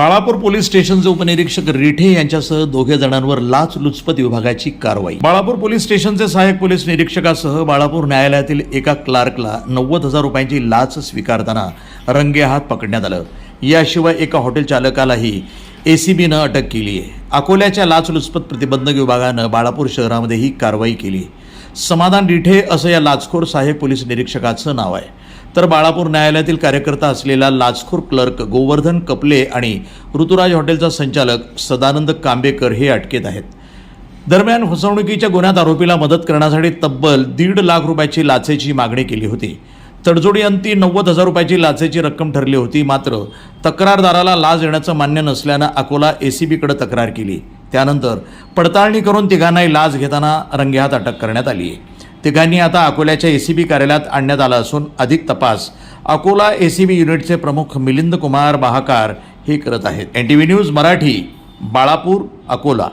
Balapur police स्टेशनचे उपनिरीक्षक रिठे यांच्यासह दोघे जणांवर लाच लुचपत विभागाची कारवाई. बाळापूर पोलीस स्टेशनचे सहाय्यक पोलीस निरीक्षकासह बाळापूर न्यायालयातील एका क्लार्कला नव्वद हजार रुपयांची लाच स्वीकारताना रंगेहात पकडण्यात आलं. याशिवाय एका हॉटेल चालकालाही एसीबीनं अटक केली आहे अकोल्याच्या लाचलुचपत प्रतिबंधक विभागानं बाळापूर शहरामध्ये ही कारवाई केली. समाधान रिठे असं या लाचखोर साहेब पोलीस निरीक्षकाचं नाव आहे. तर बाळापूर न्यायालयातील कार्यकर्ता असलेला लाचखोर क्लर्क गोवर्धन कपले आणि ऋतुराज हॉटेलचा संचालक सदानंद कांबेकर हे अटकेत आहेत. दरम्यान फसवणुकीच्या गुन्ह्यात आरोपीला मदत करण्यासाठी तब्बल दीड लाख रुपयाची लाचेची मागणी केली होती. तडजोडी अंती नव्वद हजार रुपयाची लाचेची रक्कम ठरली होती मात्र तक्रारदाराला लाच देण्याचं मान्य नसल्यानं अकोला ए सी तक्रार केली. त्यानंतर पडताळणी करून तिघांनाही लाच घेताना रंगेहात अटक करण्यात आली आहे. तिघांनी आता अकोल्याच्या ए सी बी कार्यालयात आणण्यात आला असून अधिक तपास अकोला ए सी बी युनिटचे प्रमुख मिलिंद कुमार बाहाकार हे करत आहेत. N T V news Marathi Balapur Akola.